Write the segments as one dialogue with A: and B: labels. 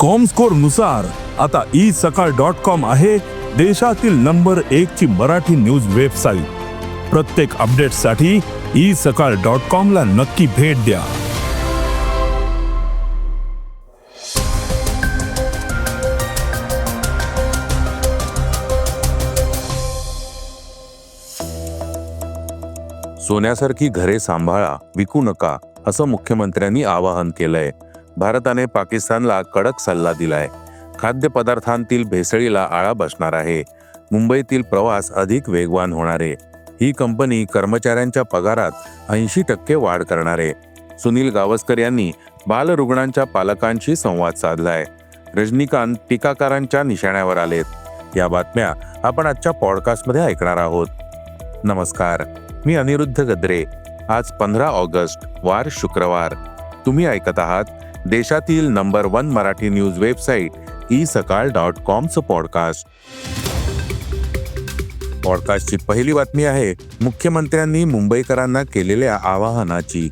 A: कॉमस्कोरनुसार आता E Sakal dot com आहे देशातील नंबर एक ची मराठी न्यूज वेबसाईट प्रत्येक अपडेटसाठी ई सकाळ डॉट कॉम ला नक्की भेट द्या.
B: सोन्यासारखी घरे सांभाळा विकू नका असं मुख्यमंत्र्यांनी आवाहन केलंय. भारताने पाकिस्तानला कडक सल्ला दिलाय. खाद्यपदार्थांतील भेसळीला आळा बसणार आहे. मुंबईतील प्रवास अधिक वेगवान होणार आहे. ही कंपनी कर्मचाऱ्यांच्या पगारात ऐंशी टक्के वाढ करणार आहे. सुनील गावस्कर यांनी बालरुग्णांच्या पालकांशी संवाद साधलाय. रजनीकांत टीकाकारांच्या निशाण्यावर आलेत. या बातम्या आपण आजच्या पॉडकास्टमध्ये ऐकणार आहोत. नमस्कार मी अनिरुद्ध गद्रे. आज पंधरा ऑगस्ट वार शुक्रवार. तुम्ही ऐकत आहात देशातील number one Marathi news website e Sakal dot कॉमचं podcast. पॉडकास्टची पहिली बातमी आहे मुख्यमंत्र्यांनी मुंबईकरांना केलेल्या आवाहनाची.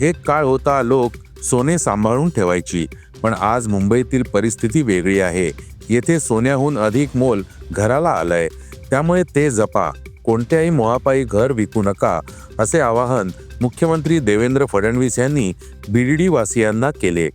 B: एक काळ होता लोक सोने सांभाळून ठेवायची पण आज मुंबईतील परिस्थिती वेगळी आहे. येथे सोन्याहून अधिक मोल घराला आलंय त्यामुळे ते जपा. कोणत्याही मोहापायी घर विकू नका असे आवाहन मुख्यमंत्री देवेंद्र फडणवीस यांनी बीडीडी वासियांना केले.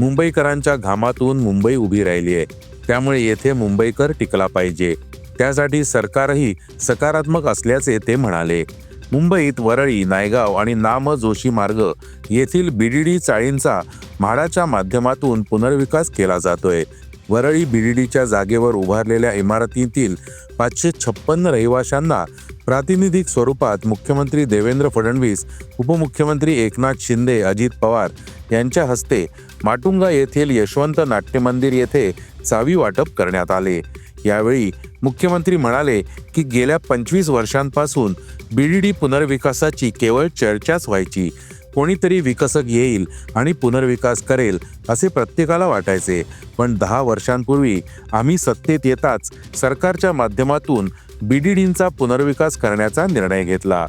B: मुंबईकरांच्या घामातून मुंबई उभी राहिली आहे. त्यामुळे येथे मुंबईकर टिकला पाहिजे. त्यासाठी सरकारही सकारात्मक असल्याचे ते म्हणाले. मुंबईत वरळी नायगाव आणि नाम जोशी मार्ग येथील बीडीडी चाळींचा म्हाडाच्या माध्यमातून पुनर्विकास केला जातोय. वरळी बीडीडीच्या जागेवर उभारलेल्या इमारतीतील पाचशे छप्पन्न रहिवाशांना प्रातिनिधिक स्वरूपात मुख्यमंत्री देवेंद्र फडणवीस उपमुख्यमंत्री एकनाथ शिंदे अजित पवार यांच्या हस्ते माटुंगा येथील यशवंत नाट्य मंदिर येथे चावी वाटप करण्यात आले. यावेळी मुख्यमंत्री म्हणाले की गेल्या पंचवीस वर्षांपासून बीडीडी पुनर्विकासाची केवळ चर्चाच व्हायची. कोणीतरी विकसक येईल आणि पुनर्विकास करेल असे प्रत्येकाला वाटायचे. पण दहा वर्षांपूर्वी आम्ही सत्तेत येताच सरकारच्या माध्यमातून बीडीडींचा पुनर्विकास करण्याचा निर्णय घेतला.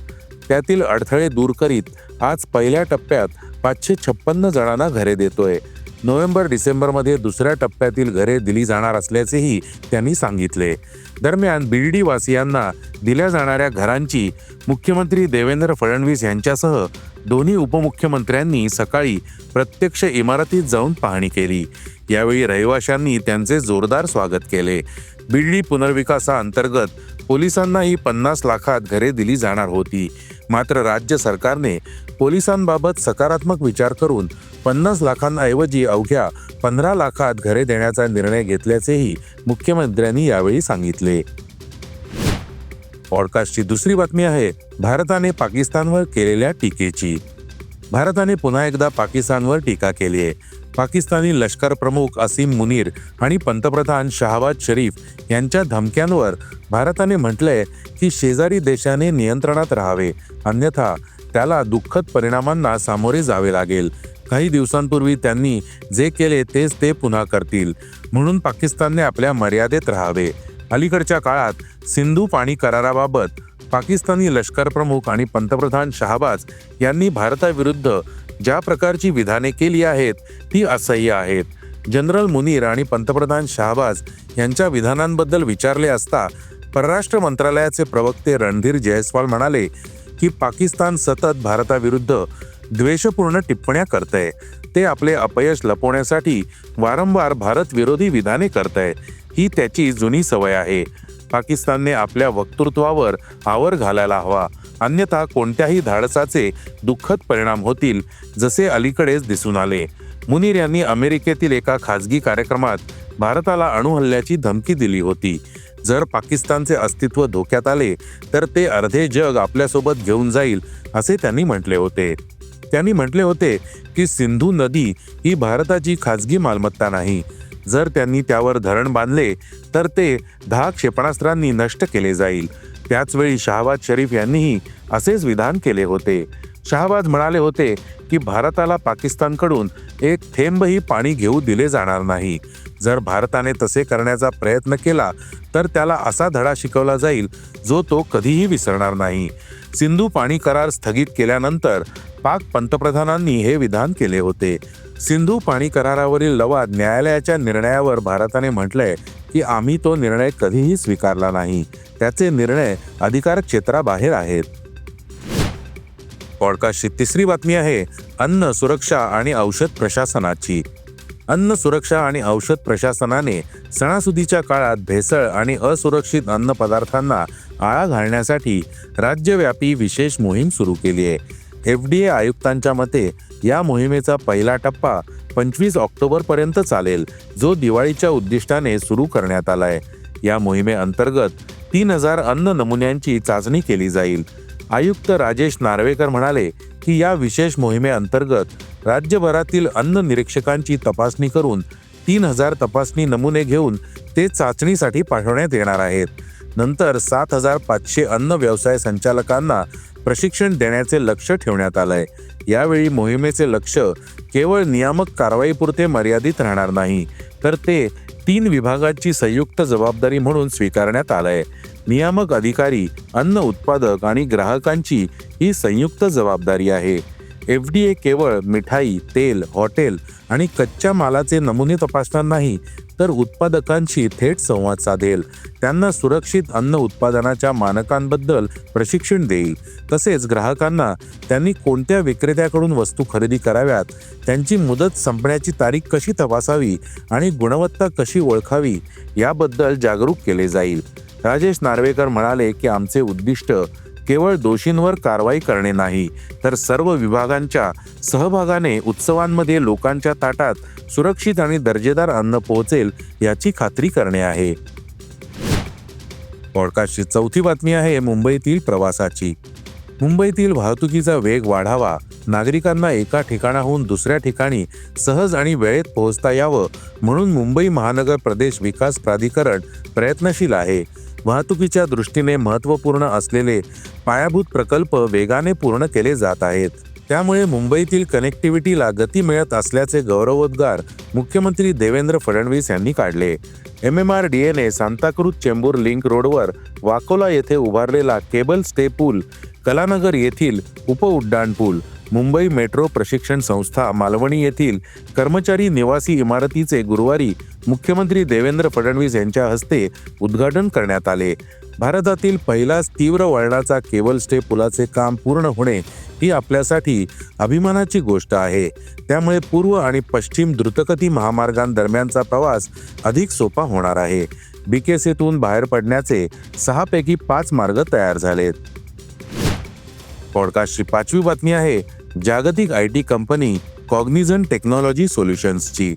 B: त्यातील अडथळे दूर करीत आज पहिल्या टप्प्यात पाचशे छप्पन्न जणांना घरे देतोय. नोव्हेंबर डिसेंबरमध्ये दुसऱ्या टप्प्यातील घरे दिली जाणार असल्याचेही त्यांनी सांगितले. दरम्यान बीडीडी वासियांना दिल्या जाणाऱ्या घरांची मुख्यमंत्री देवेंद्र फडणवीस यांच्यासह दोन्ही उपमुख्यमंत्र्यांनी सकाळी प्रत्यक्ष इमारतीत जाऊन पाहणी केली. यावेळी रहिवाशांनी त्यांचे जोरदार स्वागत केले. बीडीडी पुनर्विकासाअंतर्गत पोलिसांनाही पन्नास लाखात घरे दिली जाणार होती. मात्र राज्य सरकारने पोलिसांबाबत सकारात्मक विचार करून पन्नास लाखांऐवजी अवघ्या पंधरा लाखात घरे देण्याचा निर्णय घेतल्याचेही मुख्यमंत्र्यांनी यावेळी सांगितले. पॉडकास्टची दुसरी बातमी आहे भारताने पाकिस्तानवर केलेल्या टीकेची. भारताने पुन्हा एकदा पाकिस्तानवर टीका केली आहे. पाकिस्तानी लष्कर प्रमुख असीम मुनीर आणि पंतप्रधान शहाबाज शरीफ यांच्या धमक्यांवर भारताने म्हटलंय की शेजारी देशाने नियंत्रणात राहावे अन्यथा त्याला दुःखद परिणामांना सामोरे जावे लागेल. काही दिवसांपूर्वी त्यांनी जे केले तेच ते पुन्हा करतील. म्हणून पाकिस्तानने आपल्या मर्यादेत राहावे. अलीकडच्या काळात सिंधू पाणी कराराबाबत पाकिस्तानी लष्कर प्रमुख आणि पंतप्रधान शहाबाज यांनी भारताविरुद्ध ज्या प्रकारची विधाने केली आहेत ती असह्य आहेत. जनरल मुनीर आणि पंतप्रधान शहाबाज यांच्या विधानांबद्दल विचारले असता परराष्ट्र मंत्रालयाचे प्रवक्ते रणधीर जयस्वाल म्हणाले की पाकिस्तान सतत भारताविरुद्ध द्वेषपूर्ण टिप्पण्या करतंय. ते आपले अपयश लपवण्यासाठी वारंवार भारत विरोधी विधाने आहे ही त्याची जुनी सवय आहे. पाकिस्तानने आपल्या वक्तृत्वावर आवर घालायला हवा. अन्यथा कोणत्याही धाडसाचे दुःखद परिणाम होतील जसे अलीकडेच दिसून आले. मुनीर यांनी अमेरिकेतील एका खासगी कार्यक्रमात भारताला अणुहल्ल्याची धमकी दिली होती. जर पाकिस्तानचे अस्तित्व धोक्यात आले तर ते अर्धे जग आपल्यासोबत घेऊन जाईल असे त्यांनी म्हटले होते. त्यांनी म्हटले होते की सिंधू नदी ही भारताची खासगी मालमत्ता नाही. जर त्यांनी त्यावर धरण बांधले तर ते दहा क्षेपणास्त्रांनी नष्ट केले जाईल. त्याचवेळी शहाबाज शरीफ यांनीही असेच विधान केले होते. शहाबाज म्हणाले होते की भारताला पाकिस्तानकडून एक थेंबही पाणी घेऊ दिले जाणार नाही. जर भारताने तसे करण्याचा प्रयत्न केला तर त्याला असा धडा शिकवला जाईल जो तो कधीही विसरणार नाही. सिंधू पाणी करार स्थगित केल्यानंतर पाक पंतप्रधानांनी हे विधान केले होते. सिंधू पाणी करारावरील लवाद न्यायालयाच्या निर्णयावर भारताने म्हटलंय की आम्ही तो निर्णय कधीही स्वीकारला नाही. त्याचे निर्णय अधिकार क्षेत्राबाहेर आहेत. पॉडकास्टची तिसरी बातमी आहे अन्न सुरक्षा आणि औषध प्रशासनाची. अन्न सुरक्षा आणि औषध प्रशासनाने सणासुदीच्या काळात भेसळ आणि असुरक्षित अन्न पदार्थांना आळा घालण्यासाठी राज्यव्यापी विशेष मोहीम सुरू केली आहे. एफ डी ए आयुक्तांच्या मते या मोहिमेचा पहिला टप्पा पंचवीस ऑक्टोबरपर्यंत चालेल जो दिवाळीच्या उद्दिष्टाने सुरू करण्यात आलाय. या मोहिमेअंतर्गत तीन हजार अन्न नमुन्यांची चाचणी केली जाईल. आयुक्त राजेश नार्वेकर म्हणाले की या विशेष मोहिमेअंतर्गत राज्यभरातील अन्न निरीक्षकांची तपासणी करून तीन हजार तपासणी नमुने घेऊन ते चाचणीसाठी पाठवण्यात येणार आहेत. नंतर सात हजार पाचशे अन्न व्यवसाय संचालकांना प्रशिक्षण देण्याचे लक्ष ठेवण्यात आलंय. यावेळी मोहिमेचे लक्ष केवळ नियामक कारवाईपुरते मर्यादित राहणार नाही तर ते तीन विभागाची संयुक्त जबाबदारी म्हणून स्वीकारण्यात आलंय. नियामक अधिकारी अन्न उत्पादक आणि ग्राहकांची ही संयुक्त जबाबदारी आहे. एफ डी ए केवळ मिठाई तेल हॉटेल आणि कच्च्या मालाचे नमुने तपासणार नाही तर उत्पादकांशी थेट संवाद साधेल. त्यांना सुरक्षित अन्न उत्पादनाच्या मानकांबद्दल प्रशिक्षण देईल. तसेच ग्राहकांना त्यांनी कोणत्या विक्रेत्याकडून वस्तू खरेदी कराव्यात त्यांची मुदत संपण्याची तारीख कशी तपासावी आणि गुणवत्ता कशी ओळखावी याबद्दल जागरूक केले जाईल. राजेश नार्वेकर म्हणाले की आमचे उद्दिष्ट केवळ दोषींवर कारवाई करणे नाही तर सर्व विभागांच्या सहभागाने उत्सवांमध्ये लोकांच्या ताटात सुरक्षित आणि दर्जेदार अन्न पोहोचेल याची खात्री करणे आहे. पॉडकास्टची चौथी बातमी आहे मुंबईतील प्रवासाची. मुंबईतील वाहतुकीचा वेग वाढावा नागरिकांना एका ठिकाणाहून दुसऱ्या ठिकाणी सहज आणि वेळेत पोहोचता यावं म्हणून मुंबई महानगर प्रदेश विकास प्राधिकरण प्रयत्नशील आहे. वाहतुकीच्या दृष्टीने महत्त्वपूर्ण असलेले पायाभूत प्रकल्प वेगाने पूर्ण केले जात आहेत. त्यामुळे मुंबईतील कनेक्टिव्हिटीला गती मिळत असल्याचे गौरवोद्गार मुख्यमंत्री देवेंद्र फडणवीस यांनी काढले. एम एम आर डी एने सांताक्रूज चेंबूर लिंक रोडवर वाकोला येथे उभारलेला केबल स्टे पूल कलानगर येथील उपउड्डाण पूल मुंबई मेट्रो प्रशिक्षण संस्था मालवणी येथील कर्मचारी निवासी इमारतीचे गुरुवारी मुख्यमंत्री देवेंद्र फडणवीस यांच्या हस्ते उद्घाटन करण्यात आले. भारतातील पहिलाच तीव्र वळणाचा केबल स्टे पुलाचे काम पूर्ण होणे ही आपल्यासाठी अभिमानाची गोष्ट आहे. त्यामुळे पूर्व आणि पश्चिम द्रुतगती महामार्गांदरम्यानचा प्रवास अधिक सोपा होणार आहे. बीकेसीतून बाहेर पडण्याचे सहापैकी पाच मार्ग तयार झालेत. पॉडकास्टची पाचवी बातमी आहे जागतिक I T company Cognizant technology सोल्युशन्सची.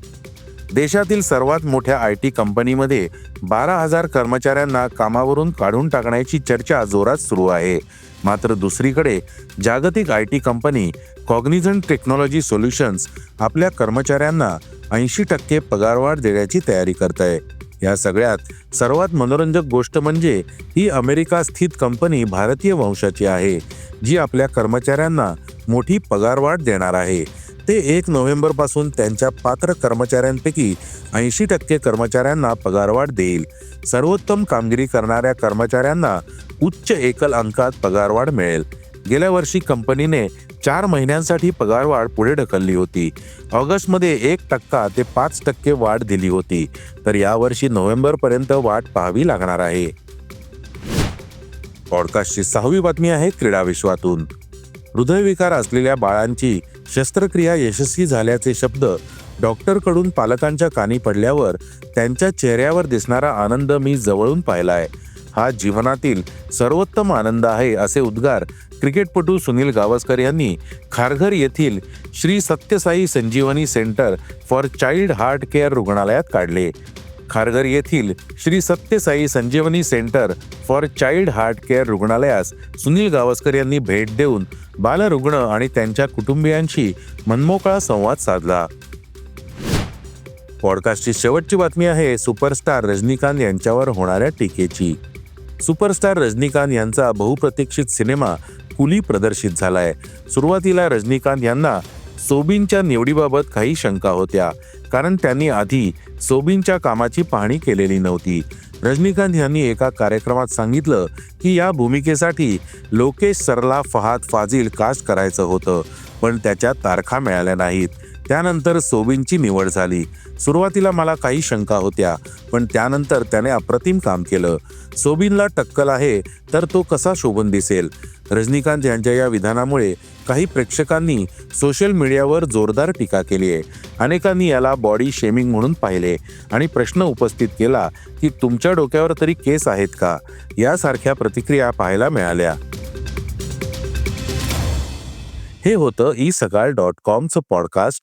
B: देशातील सर्वात मोठ्या आय टी कंपनीमध्ये बारा हजार कर्मचाऱ्यांना कामावरून काढून टाकण्याची चर्चा जोरात सुरू आहे. मात्र दुसरीकडे जागतिक I T company Cognizant technology solutions आपल्या कर्मचाऱ्यांना ऐंशी टक्के पगारवाढ देण्याची तयारी करत आहे या सगळ्यात सर्वात मनोरंजक गोष्ट म्हणजे ही अमेरिका स्थित कंपनी भारतीय वंशाची आहे जी आपल्या कर्मचाऱ्यांना मोठी पगारवाढ देणार आहे. ते एक नोव्हेंबरपासून त्यांच्या पात्र कर्मचाऱ्यांपैकी ऐंशी टक्के कर्मचाऱ्यांना पगारवाढ देईल. सर्वोत्तम कामगिरी करणाऱ्या कर्मचाऱ्यांना उच्च एकल अंकात पगारवाढ मिळेल. गेल्या वर्षी कंपनीने चार महिन्यांसाठी पगारवाढ पुढे ढकलली होती. ऑगस्टमध्ये एक टक्का ते पाच टक्के वाढ दिली होती. तर यावर्षी नोव्हेंबरपर्यंत वाढ पाहावी लागणार आहे. पॉडकास्टची सहावी बातमी आहे क्रीडा विश्वातून. हृदयविकार असलेल्या बाळांची शस्त्रक्रिया यशस्वी झाल्याचे शब्द डॉक्टरकडून पालकांच्या कानी पडल्यावर त्यांच्या चेहऱ्यावर दिसणारा आनंद मी जवळून पाहिला आहे हा जीवनातील सर्वोत्तम आनंद आहे असे उद्गार क्रिकेटपटू सुनील गावस्कर यांनी खारघर येथील Shri Sathya Sai Sanjeevani centre for child heart care रुग्णालयात काढले. खारघर येथील Shri Sathya Sai Sanjeevani centre for child heart care रुग्णालयास Sunil Gavaskar यांनी भेट देऊन बालरुग्ण आणि त्यांच्या कुटुंबियांशी मनमोकळा संवाद साधला. पॉडकास्टची शेवटची बातमी आहे सुपरस्टार रजनीकांत यांच्यावर होणाऱ्या टीकेची. सुपरस्टार रजनीकांत यांचा बहुप्रतीक्षित सिनेमा कुली प्रदर्शित झालाय. सुरुवातीला रजनीकांत यांना सोबीनच्या निवडीबाबत काही शंका होत्या कारण त्यांनी आधी सोबीनच्या कामाची पाहणी केलेली नव्हती. रजनीकांत यांनी एका कार्यक्रमात सांगितलं की या भूमिकेसाठी लोकेश सरला फहाद फाजील कास्ट करायचं होतं पण त्याच्या तारखा मिळाल्या नाहीत. त्यानंतर सोबींची निवड झाली. सुरुवातीला मला काही शंका होत्या पण त्यानंतर त्याने अप्रतिम काम केलं. सोबीनला टक्कल आहे तर तो कसा शोभून दिसेल? रजनीकांत यांच्या या विधानामुळे काही प्रेक्षकांनी सोशल मीडियावर जोरदार टीका केली आहे. अनेकांनी याला बॉडी शेमिंग म्हणून पाहिले आणि प्रश्न उपस्थित केला की तुमच्या डोक्यावर तरी केस आहेत का? यासारख्या प्रतिक्रिया पाहायला मिळाल्या. हे होतं ई सकाळ डॉट कॉमचं पॉडकास्ट.